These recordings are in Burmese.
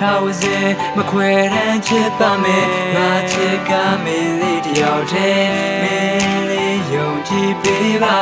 ထားဝစေမခွဲတမ်းချစ်ပါမယ်ငါချစ်ကမင်းလေးတယောက်တည်းမင်းလေးယုံကြည်ပေးပါ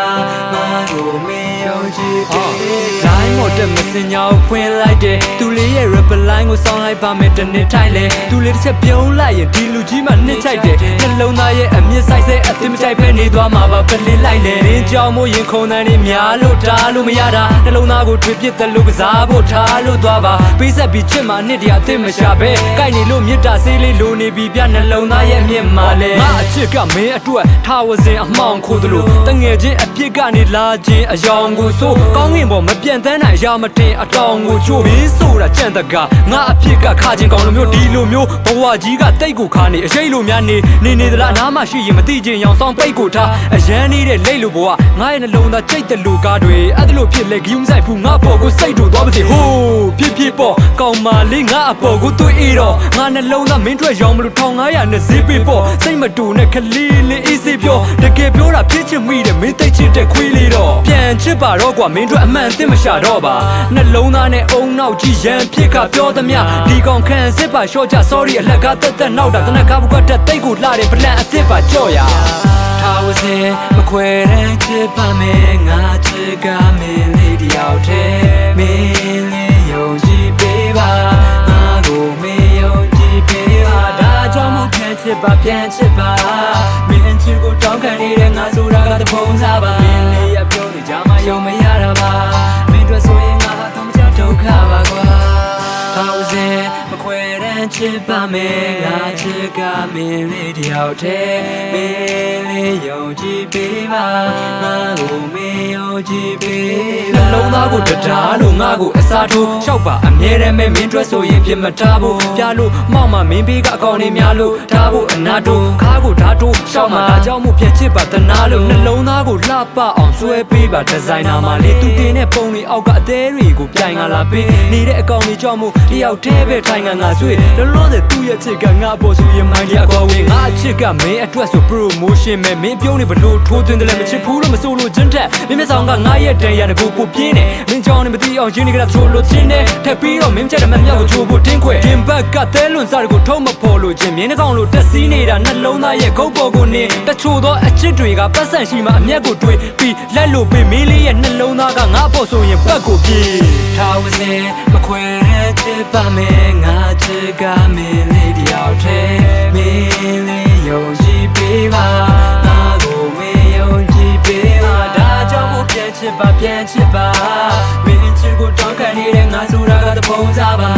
တက်မစင်ညာကိုဖွင့်လိုက်တယ်သူလေးရဲ့ rap line ကိုစောင်းလိုက်ပါမယ်တနေ့ထိုင်လေသူလေးတစ်ချက်ပြုံးလိုက်ရင်ဒီလူကြီးမှနှစ်ချိုက်တယ်နှလုံးသားရဲ့အမြင့်ဆိုင်ဆဲအသင်မချိုက်ပဲနေသွားမှာပါပလင်းလိုက်လေရင်းကြောင်မို့ရင်ခုန်တန်းနေများလို့တားလို့မရတာနှလုံးသားကိုထွေပြစ်တယ်လို့ကစားဖို့ထားလို့သွားပါပေးဆက်ပြီးချစ်မှနှစ်တည်းအသင်မရှာပဲကြိုက်နေလို့မြစ်တာဆေးလေးလိုနေပြီးပြနှလုံးသားရဲ့အမြင့်မှာလေငါအချစ်ကမင်းအတွက်ထားဝစဉ်အမှောင်ခိုးသလိုတငယ်ချင်းအပြစ်ကနေလာခြင်းအယောင်ကိုဆိုးကောင်းငင်ပေါ်မပြန့်တန်းနိုင်ရာမတင်အတောင်ကိုချိုးပြီးဆိုတာကြံ့တကားငါအဖြစ်ကခါချင်းကောင်းလိုမျိုးဒီလိုမျိုးဘဝကြီးကတိတ်ကိုခါနေအရှိတ်လိုများနေနေနေသလားနားမရှိရင်မသိချင်းရောင်ဆောင်ပိတ်ကိုထားအရန်နေတဲ့လိတ်လိုဘဝငါရဲ့နှလုံးသားကြိတ်တလူကားတွေအဲ့ဒါလိုဖြစ်လေဂီယုံဆိုင်ဖူငါပေါ်ကိုစိတ်တို့သွားပါစေဟိုးဖြစ်ဖြစ်ပေါ့ကောင်းမလေးငါအပေါ်ကိုတွေ့အေးတော့ငါနှလုံးသားမင်းထွက်ရောင်မလို့1500နဲ့ဈေးပေးပေါ့စိတ်မတူနဲ့ခလေးလေးအေးစေးပြောတကယ်ပြောတာဖြစ်ချင်မိတယ်မင်းသိချစ်တဲ့ခွေးလေးတော့ပြန်ချစ်ပါတော့ကွာမင်းတို့အမှန်သိမရှာတော့ပါနှလုံးသားနဲ့အုံနောက်ကြီးရန်ဖြစ်ကပြောသမျှဒီကောင်ခံစစ်ပါရှော့ချ sorry အလက်ကတက်တက်နောက်တာတနက်ကားဘုကတက်တိတ်ကိုလှတယ်ပလန်အစ်စ်ပါကြော့ရထားဝစေမခွဲတဲ့ချစ်ပါမယ်ငါချစ်ကမင်းလေးတယောက်တည်းမင်းလေးယုံကြည်ပေးပါငါကိုမင်းယုံကြည်ပေးပါဒါကြောင့်မို့ပြန်ချစ်ပါပြန်ချစ်ပါမင်းချစ်ကိုတောင်းခံနေတဲ့ငါဆိုတာကတပုံးစားပါမင်းလေးရပြောနေကြမှာယုံမရ ခွဲတမ်းချစ်ပါမယ်ငါချစ်ကမင်းလေးတယောက်တည်းမင်းလေးယုံကြည်ပေးပါငါကိုမင်းယုံကြည်ပေးပါ နှလုံးသားကိုတရားလို့ငါကိုအစားထိုးလျှောက်ပါအမြဲတမ်းပဲမင်းတွေ့ဆိုရင်ပြစ်မထားဖို့ပြလို့မောက်မှမင်းပေးကအကောင်နေများလို့ထားဖို့အနာတို့ခါကိုဓာတ်တို့ရှောက်မှာဒါကြောင့်မို့ပြန်ချစ်ပါတနာလို့နှလုံးသားကိုလှပအောင်ဆွဲပေးပါဒီဇိုင်နာမှာလေသူတင်တဲ့ပုံတွေအောက်ကအသေးတွေကိုပြိုင်လာလာပေးနေတဲ့အကောင်တွေကြောင့်မို့တယောက်တည်းပဲထိုင်ငံငါဆွေလုံးလုံးတဲ့သူ့ရဲ့ချစ်ကငါပေါ်ဆိုရင်မိုင်းကြီးအကွာဝင်ငါအချစ်ကမင်းအတွက်ဆို promotion ပဲမင်းပြုံးနေဘလို့ထိုးသွင်းတယ်လည်းမချစ်ဘူးလို့မဆိုလို့ချင်းတက်မင်းမျက်စောင်ကငါရဲ့တန်ရတဲ့ကိုကိုပြင်းနေမင်းကြောင့်နေမသိအောင်ရင်းနေကြတာချိုးလို့ချင်းနေထပ်ပြီးတော့မင်းချက်တဲ့မမြောက်ကိုချိုးဖို့တင်းခွဲတင်ဘက်ကသဲလွန်စားတွေကိုထုံးမဖော်လို့ချင်းမြင်းနှကောင်လို့တက်စီးနေတာနှလုံးသားရဲ့ခုတ်ပေါ်ကိုနေတချို့သောအချစ်တွေကပတ်စံရှိမှအမျက်ကိုတွေးပြီးလက်လို့ပေးမင်းလေးရဲ့နှလုံးသားကငါပေါ်ဆိုရင်ပတ်ကိုပြေးထားဝစေမခွဲတဲ့ချစ်ပါမယ်ငါချစ်ကမင်းလေးတယောက်တည်းမင်းလေးယုံကြည်ပေးပါငါကိုမင်းယုံကြည်ပေးပါဒါကြောင့်မို့ပြန်ချစ်ပါပြန်ချစ်ပါ ပုံစားပါ